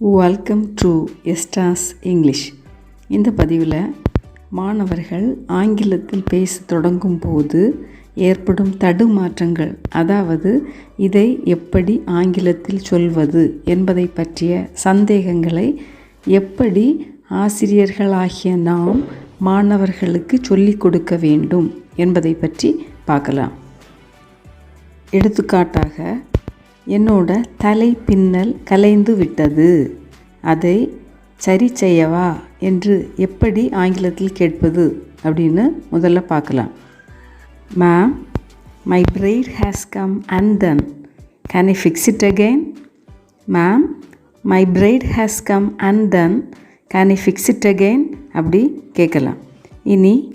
Welcome to எஸ்டாஸ் English இந்த பதிவில் மாணவர்கள் ஆங்கிலத்தில் பேச தொடங்கும் போது ஏற்படும் தடுமாற்றங்கள் அதாவது இதை எப்படி ஆங்கிலத்தில் சொல்வது என்பதை பற்றிய சந்தேகங்களை எப்படி ஆசிரியர்களாகிய நாம் மாணவர்களுக்கு சொல்லிக் கொடுக்க வேண்டும் என்பதை பற்றி பார்க்கலாம். எடுத்துக்காட்டாக என்னோட தலை பின்னல் கலைந்து விட்டது. அதை சரி செய்யவா என்று எப்படி ஆங்கிலத்தில் கேட்பது அப்படின்னு முதல்ல பார்க்கலாம். Ma'am my braid has come and then can I fix it again ma'am my braid has come and then can I fix it again அப்படி கேட்கலாம். இனி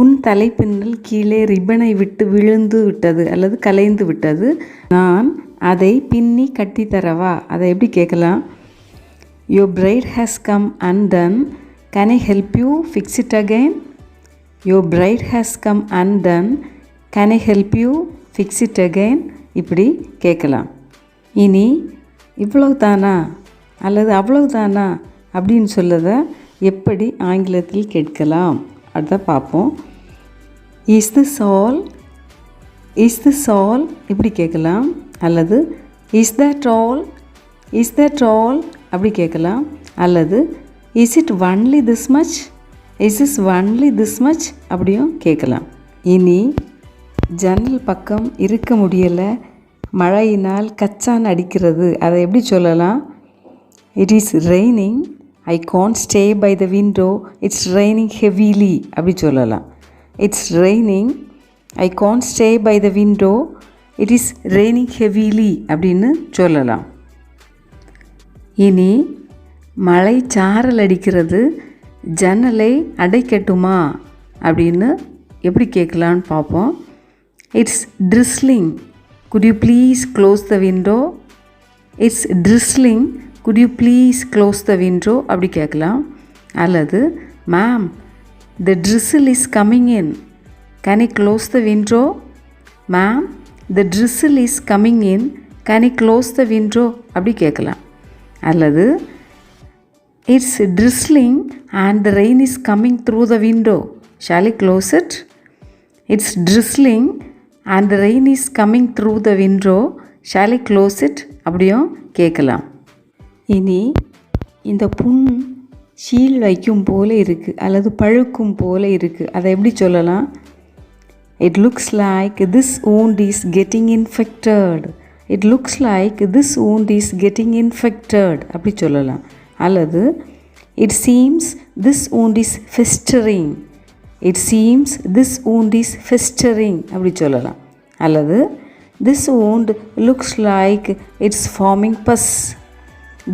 உன் தலைப்பின்னல் கீழே ரிப்பனை விட்டு விழுந்து விட்டது அல்லது கலைந்து விட்டது. நான் அதை பின்னி கட்டித்தரவா அதை எப்படி கேட்கலாம்? Your braid has come undone can I help you fix it again your braid has come undone can I help you fix it again இப்படி கேட்கலாம். இனி இவ்வளவு தானா அல்லது அவ்வளவு தானா அப்படின்னு சொல்லதை எப்படி ஆங்கிலத்தில் கேட்கலாம்? அதை பார்ப்போம். Is this all is this all இப்படி கேட்கலாம். அல்லது is that all is that all அப்படி கேட்கலாம். அல்லது is it only this much is is only this much அப்படியும் கேட்கலாம். இனி ஜன்னல் பக்கம் இருக்க முடியலை. மழையினால் கச்சான் அடிக்கிறது. அதை எப்படி சொல்லலாம்? It is raining I can't stay by the window it's raining heavily அப்படி சொல்லலாம். It's raining I can't stay by the window it is raining heavily அப்படின்னு சொல்லலாம். இனி மழை சாரல் அடிக்கிறது ஜன்னலை அடைக்கட்டுமா அப்படின்னு எப்படி கேட்கலான்னு பார்ப்போம். It's drizzling could you please close the window it's drizzling could you please close the window அப்படி கேட்கலாம். அல்லது ma'am the drizzle is coming in can I close the window ma'am the drizzle is coming in can I close the window அப்படி கேட்கலாம். அல்லது it's drizzling and the rain is coming through the window shall I close it it's drizzling and the rain is coming through the window shall I close it அப்படியும் கேட்கலாம். இனி இந்த புண் seal வைக்கும் போல இருக்குது அல்லது பழுக்கும் போல இருக்குது அதை எப்படி சொல்லலாம்? It looks like this wound is getting infected it looks like this wound is getting infected அப்படி சொல்லலாம். அல்லது it seems this wound is festering it seems this wound is festering அப்படி சொல்லலாம். அல்லது this wound looks like it's forming pus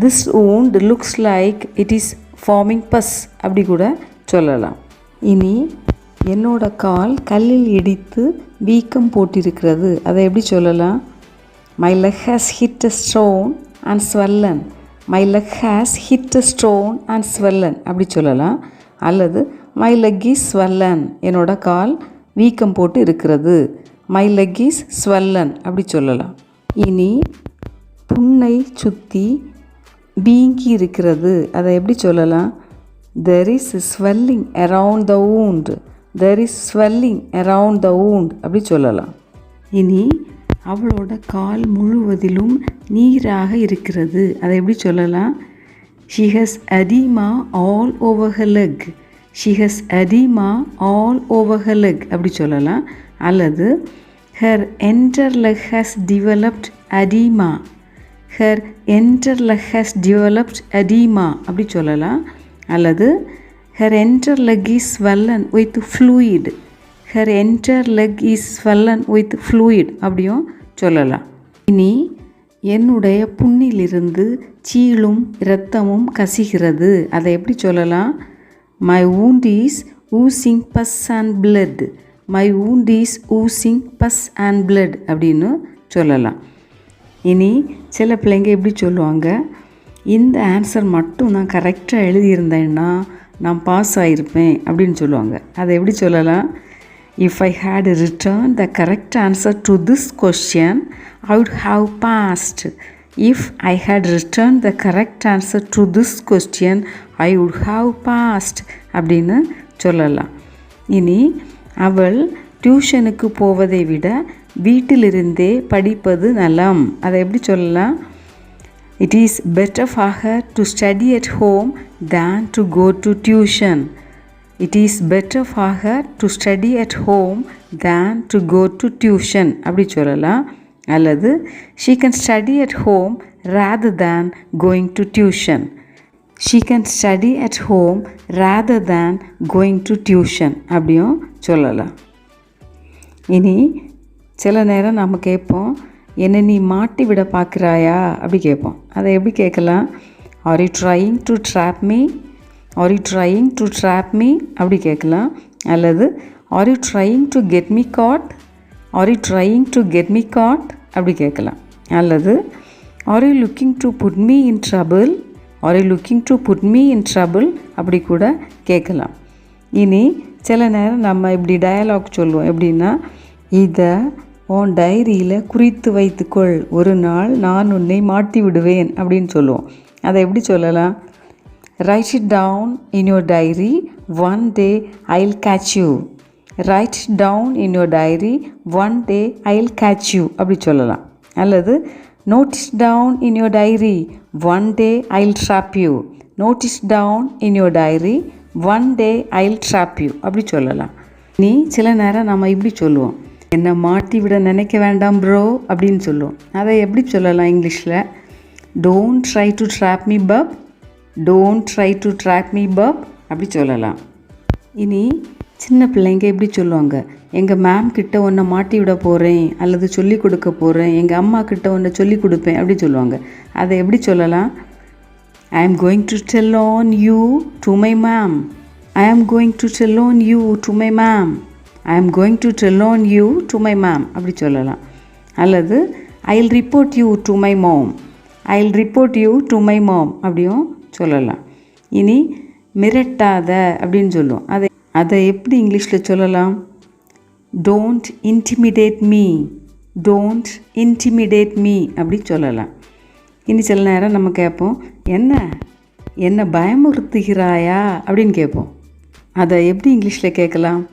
this wound looks like it is forming pus அப்படி கூட சொல்லலாம். இனி என்னோட கால் கல்லில் இடித்து வீக்கம் போட்டிருக்கிறது. அதை எப்படி சொல்லலாம்? My leg has hit a stone and swollen my leg has hit a stone and swollen அப்படி சொல்லலாம். அல்லது மை லெக் இஸ் ஸ்வெல்லன் என்னோட கால் வீக்கம் போட்டு இருக்கிறது. மை லெக் இஸ் ஸ்வெல்லன் அப்படி சொல்லலாம். இனி புண்ணை சுற்றி வீங்கி இருக்கிறது. அதை எப்படி சொல்லலாம்? There is swelling around the wound. There is swelling around the wound அப்படி சொல்லலாம். இனி அவளோட கால் முழுவதிலும் நீராக இருக்கிறது. அதை எப்படி சொல்லலாம்? She has edema all over leg she has edema all over leg அப்படி சொல்லலாம். அல்லது her entire leg has developed edema her entire leg has developed edema அப்படி சொல்லலாம். அல்லது her entire leg is swollen with fluid her entire leg is swollen with fluid அப்படியும் சொல்லலாம். இனி என்னுடைய புண்ணிலிருந்து சீலும் இரத்தமும் கசிகிறது. அதை எப்படி சொல்லலாம்? My wound is oozing pus and blood my wound is oozing pus and blood அப்படின்னு சொல்லலாம். இனி சில பிள்ளைங்க எப்படி சொல்லுவாங்க? இந்த ஆன்சர் மட்டும் நான் கரெக்டாக எழுதியிருந்தேன்னா நான் பாஸ் ஆகிருப்பேன் அப்படின்னு சொல்லுவாங்க. அதை எப்படி சொல்லலாம்? If I had written the correct answer to this question I would have passed if I had written the correct answer to this question I would have passed அப்படின்னு சொல்லலாம். இனி அவள் டியூஷனுக்கு போவதை விட வீட்டிலிருந்தே படிப்பது நலம். அதை எப்படி சொல்லலாம்? It is better for her to study at home than to go to tuition it is better for her to study at home than to go to tuition அப்படி சொல்லலாம். அல்லது she can study at home rather than going to tuition she can study at home rather than going to tuition அப்படியும் சொல்லலாம். இனி சில நேரம் நம்ம கேட்போம் என்னை நீ மாட்டி விட பார்க்குறாயா? அப்படி கேட்போம். அதை எப்படி கேட்கலாம்? Are you trying to trap me are you trying to trap me அப்படி கேட்கலாம். அல்லது are you trying to get me caught are you trying to get me caught அப்படி கேட்கலாம். அல்லது are you looking to put me in trouble are you looking to put me in trouble அப்படி கூட கேட்கலாம். இனி சில நேரம் நம்ம இப்படி டயலாக் சொல்லுவோம். எப்படின்னா இதை உன் டைரியில் குறித்து வைத்துக்கொள். ஒரு நாள் நான் உன்னை மாட்டி விடுவேன் அப்படின்னு சொல்லுவோம். அதை எப்படி சொல்லலாம்? Write it down in your diary one day I'll catch you write down in your diary one day I'll catch you அப்படி சொல்லலாம். அல்லது note this down in your diary one day I'll trap you note this down in your diary one day I'll trap you அப்படி சொல்லலாம். நீ சில நேரம் நம்ம இப்படி சொல்லுவோம். என்னை மாட்டி விட நினைக்க வேண்டாம் ப்ரோ அப்படின்னு சொல்லுவோம் அதை எப்படி சொல்லலாம் இங்கிலீஷில்? Don't try to trap me up don't try to trap me up அப்படி சொல்லலாம். இனி சின்ன பிள்ளைங்க எப்படி சொல்லுவாங்க? எங்கள் மேம் கிட்ட ஒன்றை மாட்டி விட போகிறேன் அல்லது சொல்லி கொடுக்க போகிறேன் எங்கள் அம்மா கிட்ட ஒன்றை சொல்லி கொடுப்பேன் அப்படி சொல்லுவாங்க. அதை எப்படி சொல்லலாம்? I am going to tell on you to my ma'am I am going to tell on you to my ma'am I am going to tell on you to my ma'am அப்படி சொல்லலாம். அல்லது I'll report you to my mom I'll report you to my mom அப்படியும் சொல்லலாம். இனி மிரட்டாத அப்படின்னு சொல்லுவோம். அதை அதை எப்படி இங்கிலீஷில் சொல்லலாம்? Don't intimidate me don't intimidate me அப்படி சொல்லலாம். இனி சில நேரம் நம்ம கேட்போம் என்ன என்ன பயமுறுத்துகிறாயா? அப்படின்னு கேட்போம். அதை எப்படி இங்கிலீஷில் கேட்கலாம்?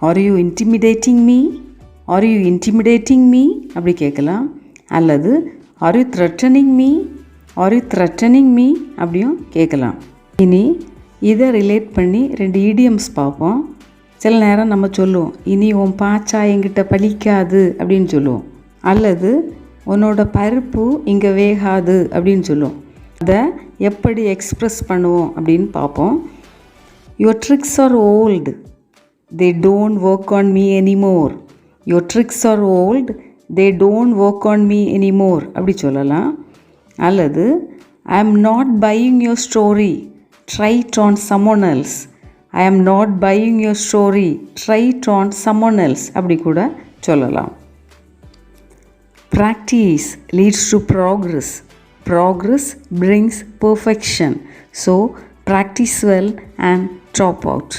Are you intimidating me are you intimidating me அப்படி கேட்கலாம். அல்லது are you threatening me are you threatening me அப்படியும் கேட்கலாம். இனி இதை ரிலேட் பண்ணி ரெண்டு இடியம்ஸ் பார்ப்போம். சில நேரம் நம்ம சொல்லுவோம் இனி உன் பாச்சா என்கிட்ட பலிக்காது அப்படின்னு சொல்லுவோம். அல்லது உன்னோட பருப்பு இங்கே வேகாது அப்படின்னு சொல்லுவோம். அதை எப்படி எக்ஸ்ப்ரெஸ் பண்ணுவோம் அப்படின்னு பார்ப்போம். Your tricks are old they don't work on me anymore your tricks are old they don't work on me anymore அப்படி சொல்லலாம். அல்லது I am not buying your story try on someone else I am not buying your story try on someone else அப்படி கூட சொல்லலாம். Practice leads to progress progress brings perfection. So practice well and drop out.